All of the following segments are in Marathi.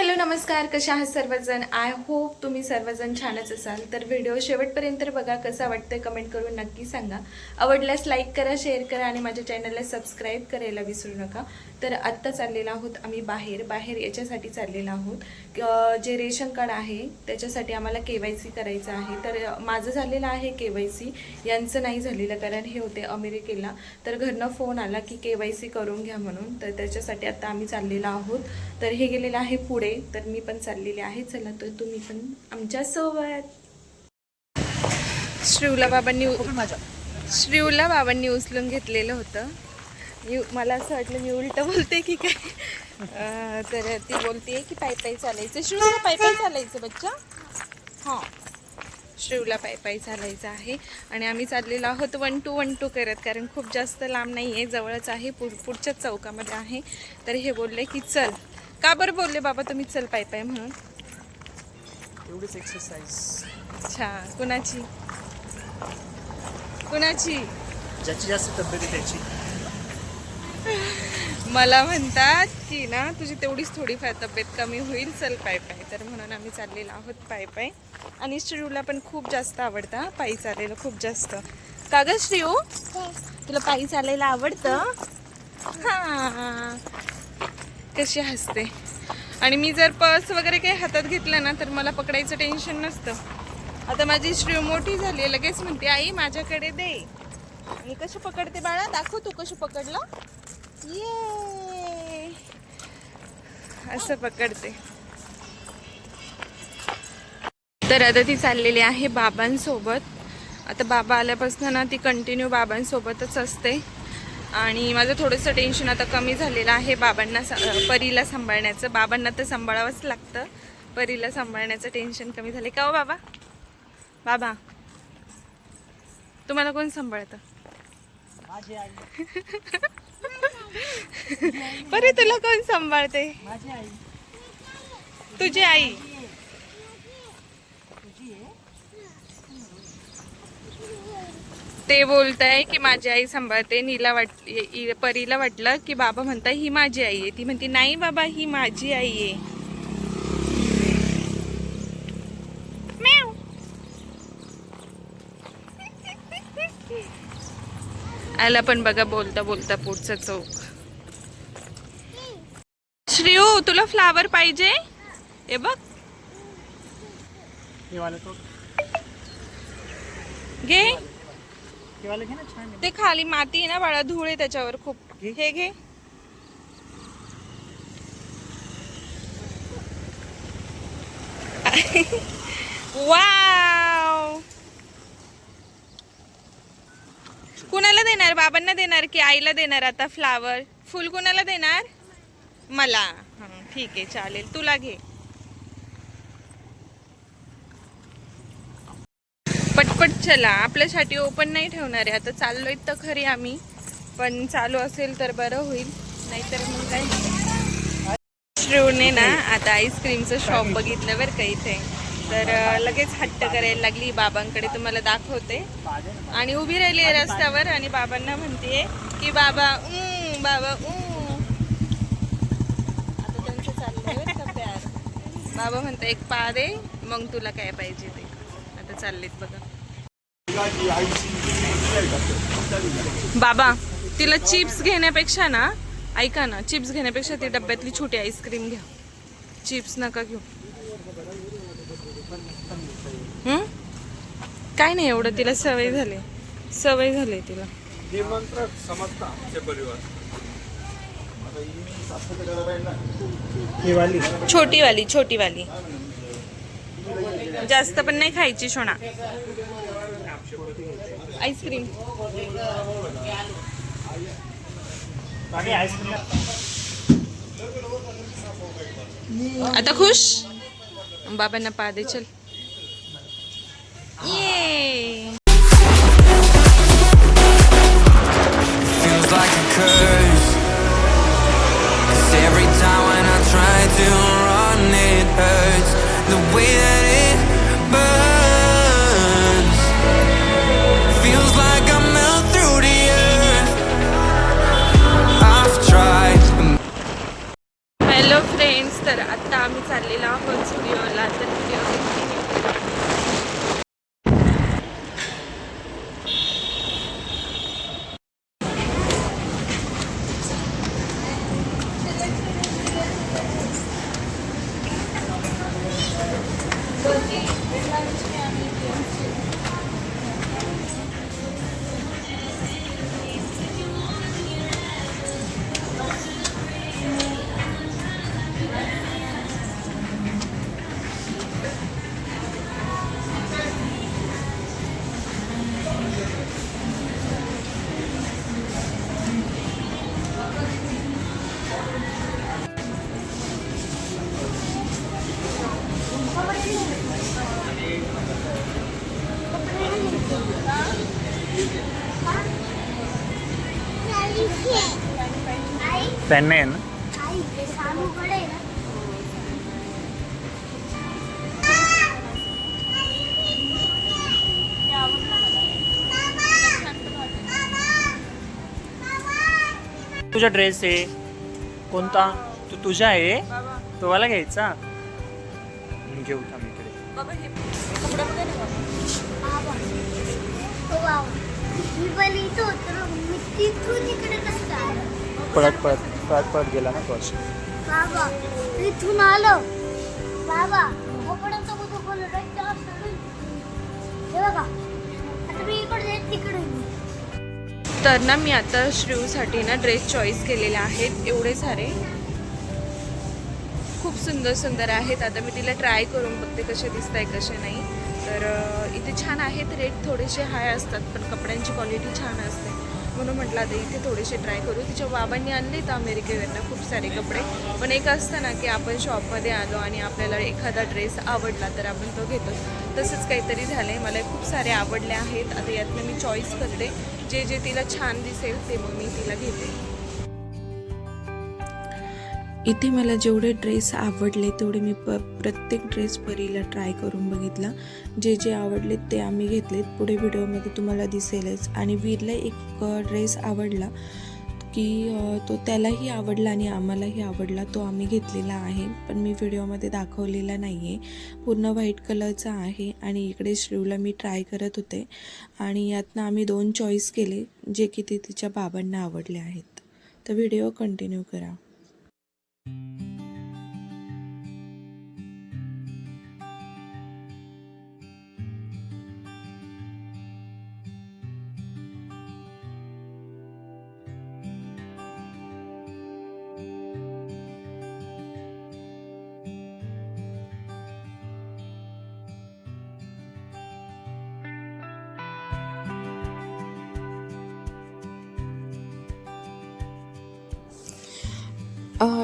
हॅलो नमस्कार. कशा आहात सर्वजण? आय होप तुम्ही सर्वजण छानच असाल. तर व्हिडिओ शेवटपर्यंत बघा कसा वाटतं कमेंट करून नक्की सांगा. आवडल्यास लाईक करा शेअर करा आणि माझ्या चॅनलला सबस्क्राईब करायला विसरू नका. तर आत्ता चाललेला आहोत आम्ही बाहेर. बाहेर याच्यासाठी चाललेला आहोत. जे रेशन कार्ड आहे त्याच्यासाठी आम्हाला के वाय सी करायचं आहे. तर माझं झालेलं आहे के वाय सी. यांचं नाही झालेलं कारण हे होते अमेरिकेला. तर घरनं फोन आला की के वाय सी करून घ्या म्हणून. तर त्याच्यासाठी आता आम्ही चाललेलो आहोत. तर हे गेलेलं आहे पुढे. तर मी पण चाललेले आहे. चला तर तुम्ही पण आमच्यासोबत श्रीवला बाबांनी श्रीवला बाबांनी उचलून घेतलेलं होतं. मी मला असं वाटलं मी उलटं बोलते की काय? तर ती बोलते की पायी पायी चालायचं. श्रीवला पायी पायी चालायचं बच्चा. हां. श्रीवला पायी पायी चालायचं आहे. आणि आम्ही चाललेलो आहोत वन टू वन टू करत कारण खूप जास्त लांब नाही आहे जवळच आहे पुढ पुढच्याच चौकामध्ये आहे. तर हे बोलले की चल. का बरं बोलले बाबा तुम्ही चल पायी पायी म्हणून? एवढीच एक्सरसाइज अच्छा. कुणाची? कुणाची? ज्याची जास्त तब्येत त्याची. मला म्हणतात की ना तुझी तेवढीच थोडीफार तब्येत कमी होईल चल पाय पाय. तर म्हणून आम्ही चाललेलो आहोत पाय पाय. आणि श्रीयूला पण खूप जास्त आवडतं पायी चालायला खूप जास्त. का ग श्रीयू? तुला पायी चालायला आवडतं? हां. कशी हसते. आणि मी जर पर्स वगैरे काही हातात घेतलं ना तर मला पकडायचं टेन्शन नसतं. आता माझी श्रीयू मोठी झाली आहे लगेच म्हणते आई माझ्याकडे दे. आणि कशी पकडते बाळा? दाखव तू कशी पकडलं. ये असं पकडते. तर आता ती चाललेली आहे बाबांसोबत. आता बाबा आल्यापासून ना ती कंटिन्यू बाबांसोबतच असते. आणि माझं थोडंसं टेन्शन आता कमी झालेलं आहे बाबांना सा- परीला सांभाळण्याचं. बाबांना तर सांभाळावंच लागतं. परीला सांभाळण्याचं टेन्शन कमी झाले का हो बाबा? बाबा? तुम्हाला कोण सांभाळतं? परी तुला कोण सांभाळते? तुझी आई. ते बोलत आहे की माझी आई सांभाळते. नीला वाट परीला वाटलं की बाबा म्हणता ही माझी आई आहे. ती म्हणते नाही बाबा ही माझी आई आहे. आला पण बघा बोलता बोलता पुढचा चौक. श्रीयू तुला फ्लावर पाहिजे? हे बघ. वाला तो घे. ते खाली माती आहे ना बाळा धूळ आहे त्याच्यावर खूप. हे घे. वाव कुणाला देणार? बाबांना देणार की आईला देणार आता फ्लावर फुल कुणाला देणार? मला. ठीक आहे चालेल. तुला घे. पटपट चला. आपल्यासाठी ओपन नाही ठेवणार आहे. आता चाललोय तर खरी आम्ही. पण चालू असेल तर बरं होईल. नाहीतर मग काय? श्रेवने ना आता आईस्क्रीमचं शॉप बघितलं बरं का इथे. तर लगेच हट्ट करायला लागली. बाबांकडे तुम्हाला दाखवते. आणि उभी राहिली आहे रस्त्यावर आणि बाबांना म्हणते की बाबा ऊ बाबा ऊ आता त्यांचं चाललंय का प्यार. बाबा म्हणते एक पा दे मग तुला काय पाहिजे ते. आता चाललेत बघा. बाबा तिला चिप्स घेण्यापेक्षा ना ऐका ना चिप्स घेण्यापेक्षा ती डब्यातली छोटी आईस्क्रीम घ्या. चिप्स नका घेऊ. हं? काय नाही एवढं तिला सवय झाली. सवय झाली तिला. निमंत्रक समजता आमचे परिवार. ही वाली छोटी वाली. छोटी वाली जास्त पण नाही खायची सोना. आईस्क्रीम आता खुश? बाबांना पा दे चल पेन नाही आहे ना तुझा ड्रेस आहे. कोणता? तू तुझा आहे? तो मला घ्यायचा. मी घेऊ थांब इकडे. पळत पळत पळत पळत गेला ना तो अशी. बाबा इथून आलो. बाबा तोपर्यंत कुठं बोललो हे बघा आता मी इकडे जाईल तिकडे येईन. तर ना मी आता श्रीवसाठी ना ड्रेस चॉईस केलेले आहेत. एवढे सारे. खूप सुंदर सुंदर आहेत. आता मी तिला ट्राय करून बघते कसे दिसत आहे कसे नाही. तर इथे छान आहेत. रेट थोडेसे हाय असतात पण कपड्यांची क्वालिटी छान असते. म्हणून म्हटलं आता इथे थोडेसे ट्राय करू. तिच्या बाबांनी आणले तर अमेरिकेवरनं खूप सारे कपडे. पण एक असतं ना की आपण शॉपमध्ये आलो आणि आपल्याला एखादा ड्रेस आवडला तर आपण तो घेतो. तसंच काहीतरी झालं आहे मला खूप सारे आवडले आहेत. आता यातनं मी चॉईस करते. जे जे तिला छान दिसेल ते मग मी तिला घेते. इथे मला जेवढे ड्रेस आवडले तेवढे मी प प्रत्येक ड्रेस परीला ट्राय करून बघितला. जे जे आवडले ते आम्ही घेतलेत. पुढे व्हिडिओमध्ये तुम्हाला दिसेलच. आणि वीरला एक ड्रेस आवडला की तो त्यालाही आवडला आणि आम्हालाही आवडला. तो आम्ही घेतलेला आहे. पण मी व्हिडिओमध्ये दाखवलेला नाही आहे पूर्ण व्हाईट कलरचा आहे आणि इकडे श्रीवला मी ट्राय करत होते. आणि यातनं आम्ही दोन चॉईस केले जे की ते तिच्या बाबांना आवडले आहेत. तर व्हिडिओ कंटिन्यू करा. Thank you.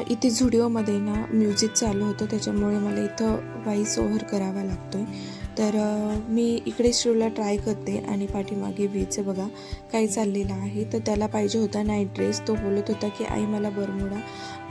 इथे झुडिओमध्ये ना म्युझिक चालू होतं त्याच्यामुळे मला इथं व्हॉइस ओव्हर करावा लागतो आहे तर मी इकडे श्रीवला ट्राय करते आणि पाठीमागे वीचं बघा काय चाललेलं आहे. तर त्याला पाहिजे होता नाईट ड्रेस तो बोलत होता की आई मला बरमुडा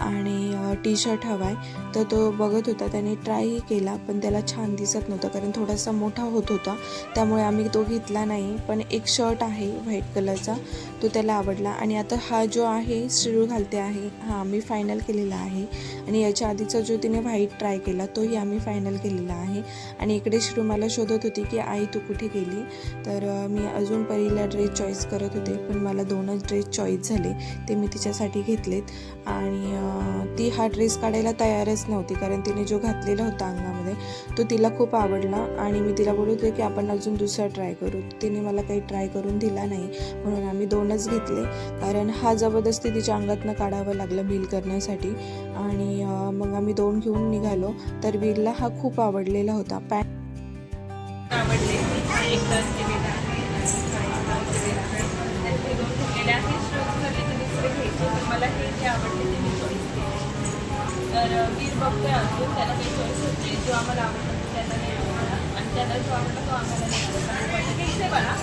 आणि टी शर्ट हवा आहे तर तो बघत होता. त्याने ट्रायही केला पण त्याला छान दिसत नव्हतं कारण थोडासा मोठा होत होता. त्यामुळे आम्ही तो घेतला नाही पण एक शर्ट आहे व्हाईट कलरचा तो त्याला आवडला. आणि आता हा जो आहे शिरूळ घालते आहे हा आम्ही फायनल केलेला आहे. आणि याच्या आधीचा जो तिने व्हाईट ट्राय केला तोही आम्ही फायनल केलेला आहे. आणि इकडे शिरू मला शोधत होती की आई तू कुठे गेली? तर मी अजून पहिला ड्रेस चॉईस करत होते पण मला दोनच ड्रेस चॉईस झाले ते मी तिच्यासाठी घेतलेत. आणि ती हा ड्रेस काढायला तयारच नव्हती कारण तिने जो घातलेला होता अंगामध्ये तो तिला खूप आवडला. आणि मी तिला बोलत होते की आपण अजून दुसरा ट्राय करू. तिने मला काही ट्राय करून दिला नाही म्हणून आम्ही दोनच घेतले. कारण हा जबरदस्ती तिच्या अंगातनं काढावं लागलं बिल करण्यासाठी. आणि मग आम्ही दोन घेऊन निघालो. तर बिलला हा खूप आवडलेला होता. पॅन्ट तर वीर बघतोय अजून त्याला काही चॉईस होते जो आम्हाला आवडला तो त्याला नाही. आवडला आणि त्याला जो आवडला तो आम्हाला नाही आवडला